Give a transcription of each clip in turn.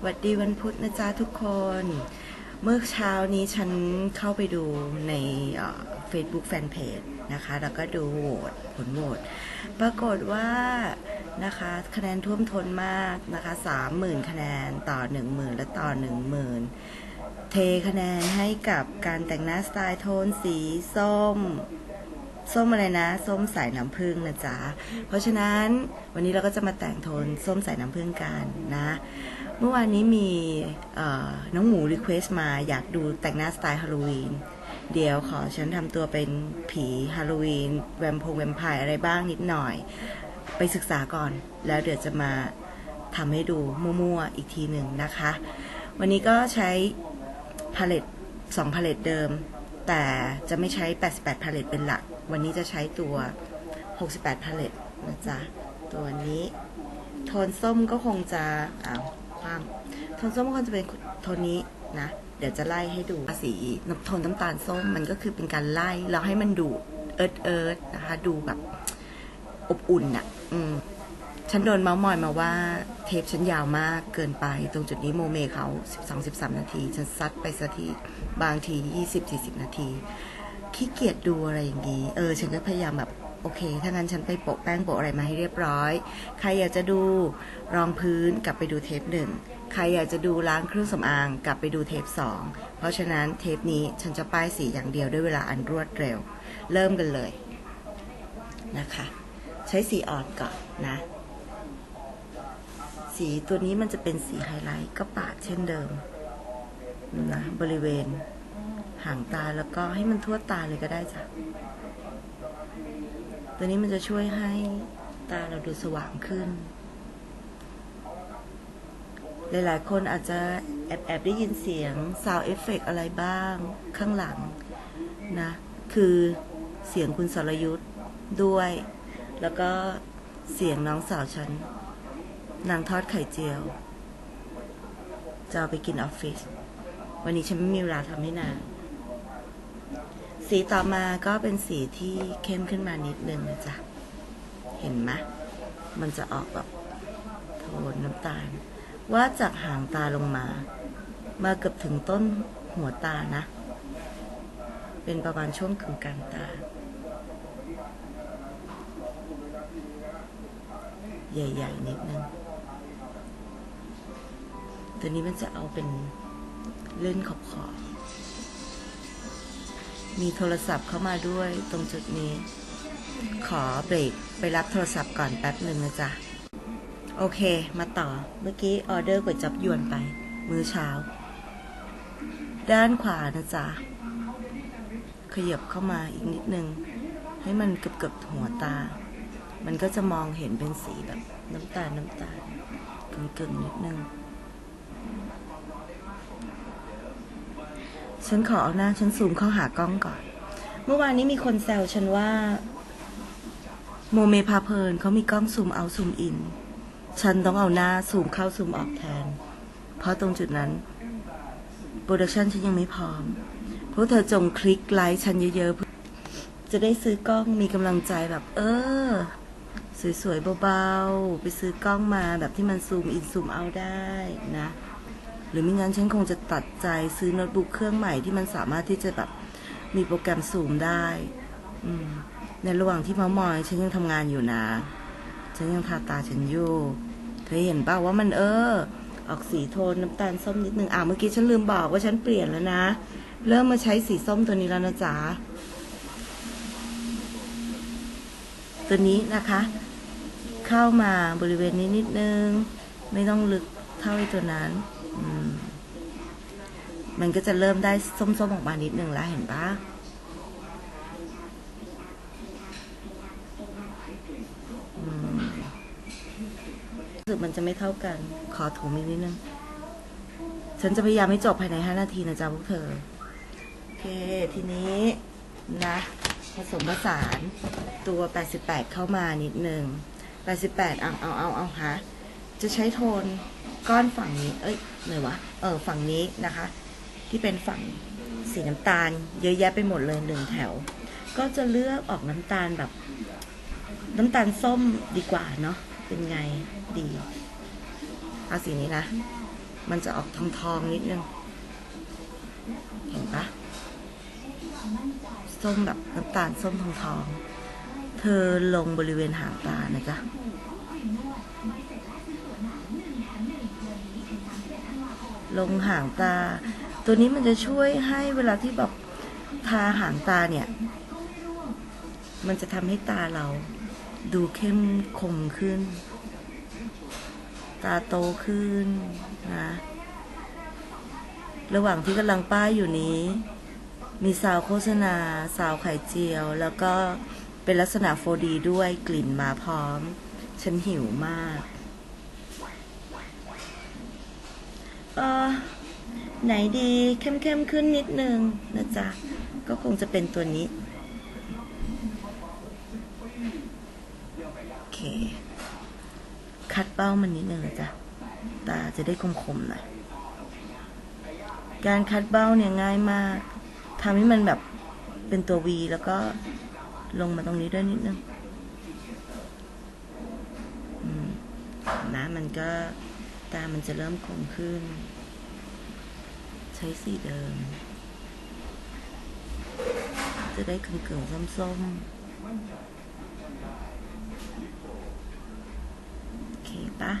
หวัดดีวันพุธนะจ๊ะทุกคน เมื่อเช้านี้ฉันเข้าไปดูในเอ่อ Facebook Fanpage นะคะ แล้วก็ดูโหวตผลโหวตปรากฏว่านะคะคะแนนท่วมท้นมากนะคะ30,000คะแนนต่อ10,000และต่อ10,000เทคะแนนให้กับการแต่งหน้าสไตล์โทนสีส้ม ส้มอะไรนะ ส้มสายน้ำผึ้งนะจ๊ะ เพราะฉะนั้นวันนี้เราก็จะมาแต่งโทนส้มสายน้ำผึ้งกันนะ เมื่อวานนี้มีน้องหมูรีเควสต์มาอยากดูแต่งหน้าสไตล์ฮาโลวีนเดี๋ยวขอฉันทำตัวเป็นผีฮาโลวีนแวมพงแวมไพร์อะไรบ้างนิดหน่อย ไปศึกษาก่อน แล้วเดี๋ยวจะมาทำให้ดูมั่วๆอีกทีหนึ่งนะคะ วันนี้ก็ใช้พาเลต2พาเลตเดิม แต่จะไม่ใช้ 88พาเลตเป็นหลัก วันนี้จะใช้ตัว 68 พาเลตนะจ๊ะ ตัวนี้ โทนส้มก็คงจะอ้าวความโทนส้มก็คงจะเป็นโทนนี้นะ เดี๋ยวจะไล่ให้ดูสีน้ำโทนน้ำตาลส้มมันก็คือเป็นการไล่แล้วให้มันดูเอิร์ดเอิร์ดนะคะ ดูแบบอบอุ่นอะ่ะ อืมฉันโดนเมาส์มอยมาว่าเทปฉันยาวมากเกินไป ตรงจุดนี้โมเมเขา 12-13 นาที ฉันซัดไปสักทีบางที 20-40 นาที ขี้เกียจดูอะไรอย่างนี้ เออ ฉันก็พยายามแบบโอเค ถ้างั้นฉันไปโปะแป้งโปะอะไรมาให้เรียบร้อย ใครอยากจะดูรองพื้นกลับไปดูเทปหนึ่ง ใครอยากจะดูล้างเครื่องสำอางกลับไปดูเทปสอง เพราะฉะนั้นเทปนี้ฉันจะป้ายสีอย่างเดียวด้วยเวลาอันรวดเร็ว เริ่มกันเลยนะคะ ใช้สีอ่อนก่อนนะ สีตัวนี้มันจะเป็นสีไฮไลท์ก็ปาดเช่นเดิมนะบริเวณ ห่างตาแล้วก็ให้มันทั่วตาเลยก็ได้จ้ะ ตัวนี้มันจะช่วยให้ตาเราดูสว่างขึ้น หลายๆ คนอาจจะแอบแอบได้ยินเสียงซาวเอฟเฟกอะไรบ้างข้างหลังนะ คือเสียงคุณสรยุทธ์ด้วย แล้วก็เสียงน้องสาวฉัน นางทอดไข่เจียว จะเอาไปกินออฟฟิศวันนี้ฉันไม่มีเวลาทำให้นาง สีต่อมาก็เป็นสีที่เข้มขึ้นมานิดนึงนะจ๊ะ เห็นไหมมันจะออกแบบโทนน้ำตาล ว่าจากหางตาลงมา มาเกือบถึงต้นหัวตานะ เป็นประมาณช่วงกึ่งกลางตา ใหญ่ๆนิดนึง ตัวนี้มันจะเอาเป็นเล่นขอบขอบๆ มีโทรศัพท์เข้ามาด้วยตรงจุดนี้ ขอเบรกไปรับโทรศัพท์ก่อนแป๊บหนึ่งนะจ๊ะ โอเค มาต่อ เมื่อกี้ออเดอร์ก๋วยจับยวนไป มื้อเช้า ด้านขวานะจ๊ะ ขยับเข้ามาอีกนิดนึง ให้มันเกือบเกือบๆหัวตา มันก็จะมองเห็นเป็นสีแบบน้ำตาลน้ำตาลกึ่งๆนิดนึง ฉันขอเอาหน้าฉันซูมเข้าหากล้องก่อน เมื่อวานนี้มีคนแซวฉันว่า โมเมพาเพลินเขามีกล้องซูมเอาซูมอิน ฉันต้องเอาหน้าซูมเข้าซูมออกแทน เพราะตรงจุดนั้นโปรดักชันฉันยังไม่พร้อม เพวกเธอจงคลิกไลค์ฉันเยอะๆ จะได้ซื้อกล้องมีกำลังใจแบบ เออ สวยๆเบาๆ ไปซื้อกล้องมาแบบที่มันซูมอินซูมเอาได้นะ หรือไม่งั้นฉันคงจะตัดใจซื้อโน้ตบุ๊กเครื่องใหม่ที่มันสามารถที่จะแบบมีโปรแกรมซูมได้ อืม ในระหว่างที่เมามอย ฉันยังทำงานอยู่นะ ฉันยังทาตาฉันอยู่เธอเห็นป่าว่ามันเออ ออกสีโทนน้ำตาลส้มนิดนึงอ่าเมื่อกี้ฉันลืมบอกว่าฉันเปลี่ยนแล้วนะ เริ่มมาใช้สีส้มตัวนี้แล้วนะจ๊ะตัวนี้นะคะ เข้ามาบริเวณนี้นิดนึง ไม่ต้องลึกเท่าไอ้ตัวนั้น มันก็จะเริ่มได้ส้มๆออกมานิดนึงแล้วเห็นปะรู้สึกมันจะไม่เท่ากัน ขอถูอีกนิดนึง ฉันจะพยายามให้จบภายใน 5 นาทีนะจ๊ะพวกเธอ โอเค ทีนี้นะผสมผสานตัว 88 เข้ามานิดนึง 88เอาเอาเอาเอาฮะจะใช้โทนก้อนฝั่งนี้ เอ้ยไหนวะ เออ ฝั่งนี้นะคะ ที่เป็นฝั่งสีน้ำตาล เยอะแยะไปหมดเลยหนึ่งแถว ก็จะเลือกออกน้ำตาลแบบ น้ำตาลส้มดีกว่าเนาะเป็นไงดีเอาสีนี้นะ มันจะออกทองทองๆนิดนึง เห็นปะส้มแบบน้ำตาลส้มทองทอง เธอลงบริเวณหางตานะจ๊ะลงหางตา ตัวนี้มันจะช่วยให้เวลาที่แบบทาหางตาเนี่ย มันจะทำให้ตาเราดูเข้มคมขึ้น ตาโตขึ้นนะ ระหว่างที่กำลังป้ายอยู่นี้ มีซาวโฆษณาซาวไข่เจียว แล้วก็เป็นลักษณะ 4D ด้วยกลิ่นมาพร้อม ฉันหิวมาก เออ ไหนดีเข้มๆขึ้นนิดนึงนะจ๊ะ ก็คงจะเป็นตัวนี้ โอเค คัดเป้ามันนิดนึงนะจ๊ะ ตาจะได้คมๆหน่อย การคัดเบ้าเนี่ยง่ายมากทำให้มันแบบเป็นตัว V แล้วก็ลงมาตรงนี้ด้วยนิดนึงนะมันก็ตามันจะเริ่มคมขึ้น ใช้สีเดิม จะได้กึ่งๆส้มๆโอเคปะ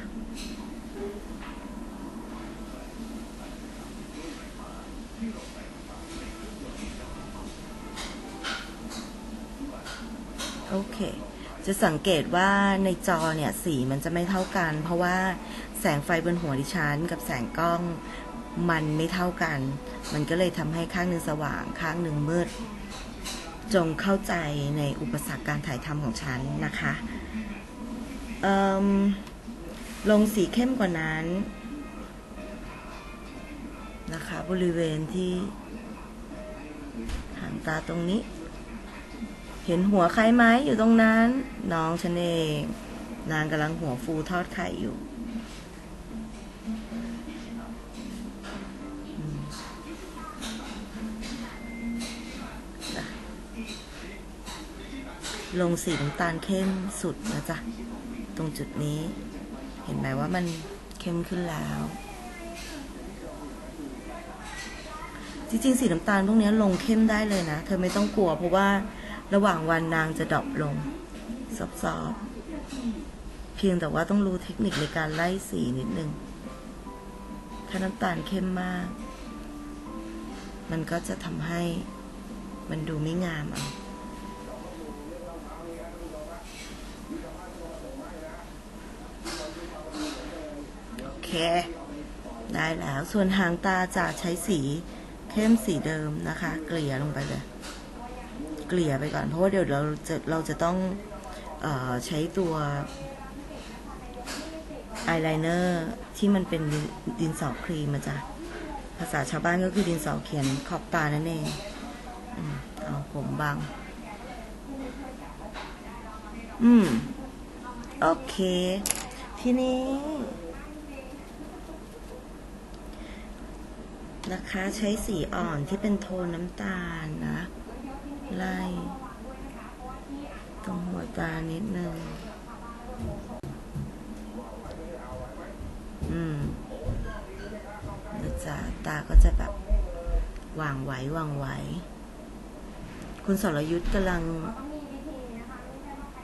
โอเค จะสังเกตว่าในจอเนี่ย สีมันจะไม่เท่ากัน เพราะว่าแสงไฟบนหัวดิฉัน กับแสงกล้อง มันไม่เท่ากัน มันก็เลยทำให้ข้างหนึ่งสว่าง ข้างหนึ่งมืด จงเข้าใจในอุปสรรคการถ่ายทำของฉันนะคะลงสีเข้มกว่านั้นนะคะ บริเวณที่หางตาตรงนี้ เห็นหัวใครไหมอยู่ตรงนั้น น้องฉันเอง นางกำลังหัวฟูทอดไข่อยู่ ลงสีน้ำตาลเข้มสุดนะจ๊ะ ตรงจุดนี้ เห็นไหมว่ามันเข้มขึ้นแล้ว จริงๆ สีน้ำตาลพวกนี้ลงเข้มได้เลยนะ เธอไม่ต้องกลัวเพราะว่าระหว่างวันนางจะดรอปลง ซอบๆเพียงแต่ว่าต้องรู้เทคนิคในการไล่สีนิดนึง ถ้าน้ำตาลเข้มมาก มันก็จะทำให้มันดูไม่งามเอา เค ได้แล้วส่วนหางตาจะใช้สีเข้มสีเดิมนะคะ เกลี่ยลงไปเลย เกลี่ยไปก่อนเพราะว่าเดี๋ยวเราจะเราจะต้องออใช้ตัวอายไลเนอร์ที่มันเป็นดินสอครีมมาจ้ะภาษาชาวบ้านก็คือดินสอเขียนขอบตานั่นเองเอาผมบาง อืม โอเค ทีนี้ นะคะ ใช้สีอ่อนที่เป็นโทนน้ำตาลนะ ไล่ ตรงหัวตานิดนึง อืมแล้วจะตาก็จะแบบวางไหววางไหว คุณสรยุทธ์กำลัง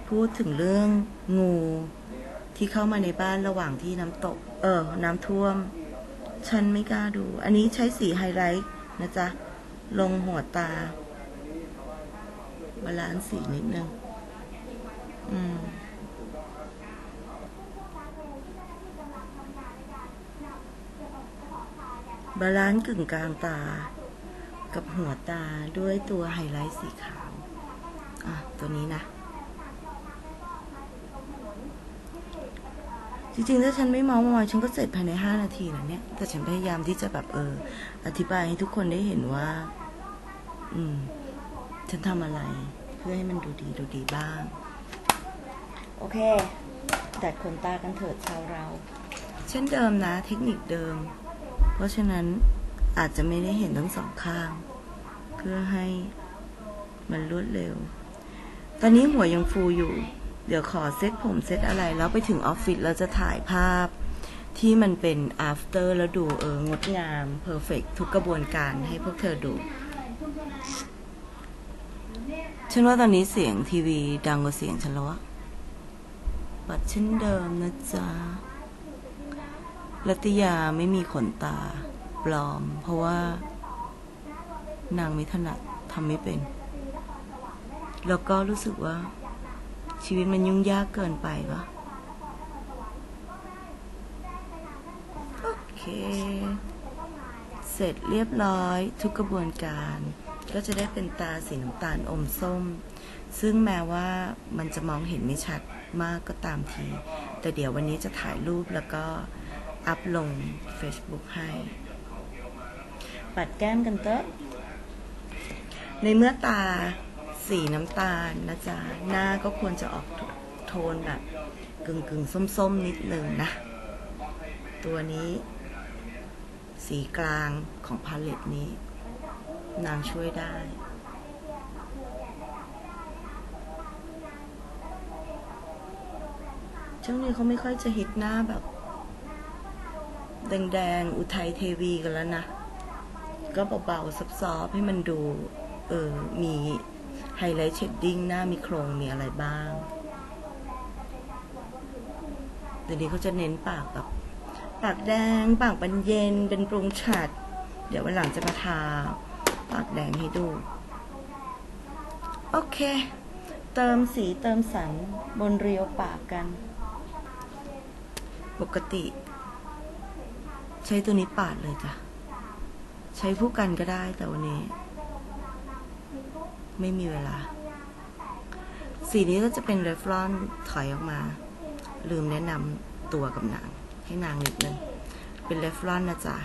พูดถึงเรื่องงูที่เข้ามาในบ้านระหว่างที่น้ำตก เออ น้ำท่วม ฉันไม่กล้าดู อันนี้ใช้สีไฮไลท์นะจ๊ะ ลงหัวตา บาลานซ์สีนิดนึง อืมบาลานซ์กึ่งกลางตา กับหัวตาด้วยตัวไฮไลท์สีขาว อะ ตัวนี้นะ จริงๆ ถ้าฉันไม่เมาส์มอยฉันก็เสร็จภายในห้านาทีนะเนี่ย แต่ฉันพยายามที่จะแบบเออ อธิบายให้ทุกคนได้เห็นว่า อืม ฉันทำอะไร เพื่อให้มันดูดีดูดีบ้าง โอเค ดัดขนตากันเถิดชาวเรา เช่นเดิมนะ เทคนิคเดิม เพราะฉะนั้นอาจจะไม่ได้เห็นทั้งสองข้าง เพื่อให้มันรวดเร็ว ตอนนี้หัวยังฟูอยู่ เดี๋ยวขอเซ็ตผมเซ็ตอะไรแล้วไปถึงออฟฟิศเราจะถ่ายภาพที่มันเป็น after แล้วดูเอองดงาม perfect ทุกกระบวนการให้พวกเธอดู ฉันว่าตอนนี้เสียงทีวีดังกว่าเสียงฉันแล้วอะบัตรเช่นเดิมนะจ๊ะรัตยาไม่มีขนตา ปลอม เพราะว่า นางไม่ถนัดทำไม่เป็น แล้วก็รู้สึกว่า ชีวิตมันยุ่งยากเกินไปปะโอเค เสร็จเรียบร้อยทุกกระบวนการ ก็จะได้เป็นตาสีน้ำตาลอมส้ม ซึ่งแม้ว่ามันจะมองเห็นไม่ชัดมากก็ตามที แต่เดี๋ยววันนี้จะถ่ายรูปแล้วก็อัพลง Facebook ให้ ปัดแก้มกันเตอะในเมื่อตา สีน้ำตาลนะจ๊ะ หน้าก็ควรจะออกโทนแบบกึ่งกึ่งๆส้มๆ นิดนึงนะ ตัวนี้ สีกลางของพาเลตนี้ นางช่วยได้ช่วงนี้เขาไม่ค่อยจะฮิตหน้าแบบ แดงๆ อุทัยเทวีกันแล้วนะ ก็เบาๆซับซอให้มันดู เออ มี ไฮไลท์เชดดิ้งหน้ามีโครงมีอะไรบ้างเดี๋ยวนี้เขาจะเน้นปากแบบปากแดง ปากเป็นเย็น เป็นปรุงฉัด เดี๋ยววันหลังจะมาทาปากแดงให้ดู โอเค เติมสีเติมสันบนเรียวปากกัน ปกติ ใช้ตัวนี้ปาดเลยจ้ะ ใช้ผู้กันก็ได้แต่วันนี้ ไม่มีเวลา สีนี้ก็จะเป็นเรฟลอนถอยออกมา ลืมแนะนำตัวกับนาง ให้นางนิดนึง เป็นเรฟลอนนะจ๊ะ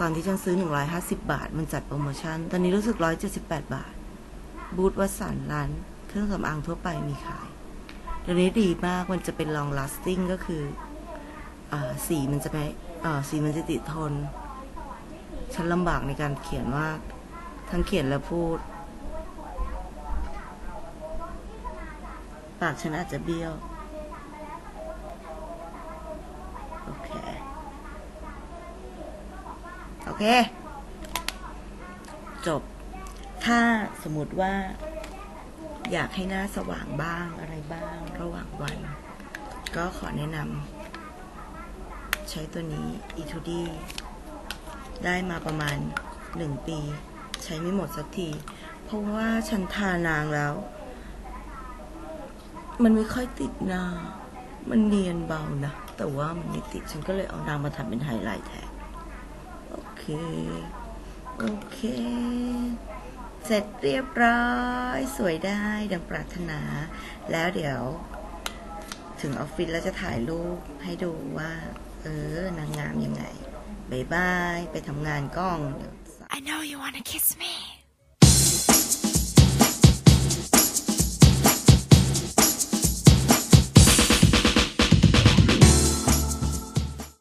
ตอนที่ฉันซื้อ 150 บาท มันจัดโปรโมชั่น ตอนนี้รู้สึก 178 บาท บูธวัสันต์ร้าน เครื่องสำอางทั่วไปมีขายเดี๋ยวนี้ดีมาก มันจะเป็น long lasting ก็คืออาสีมันจะไม่อ่าสีมันจะติดทน ฉันลำบากในการเขียนว่า ทั้งเขียนและพูด ปากฉันอาจจะเบี้ยว โอเค โอเค จบ ถ้าสมมติว่า อยากให้หน้าสว่างบ้างอะไรบ้างระหว่างวัน ก็ขอแนะนำใช้ตัวนี้ e t u d ได้มาประมาณหนึ่งปี ใช้ไม่หมดสักที เพราะว่าฉันทานางแล้ว มันไม่ค่อยติดหน้า มันเนียนเบานะ แต่ว่ามันไม่ติด ฉันก็เลยเอานางมาทำเป็นไฮไลท์แทน โอเค โอเค เสร็จเรียบร้อย สวยได้ดังปรารถนา แล้วเดี๋ยว ถึงออฟฟิศแล้วจะถ่ายรูปให้ดูว่า เออ นางงามยังไงบายบาย ไปทำงานกล้อง I know you want to kiss me.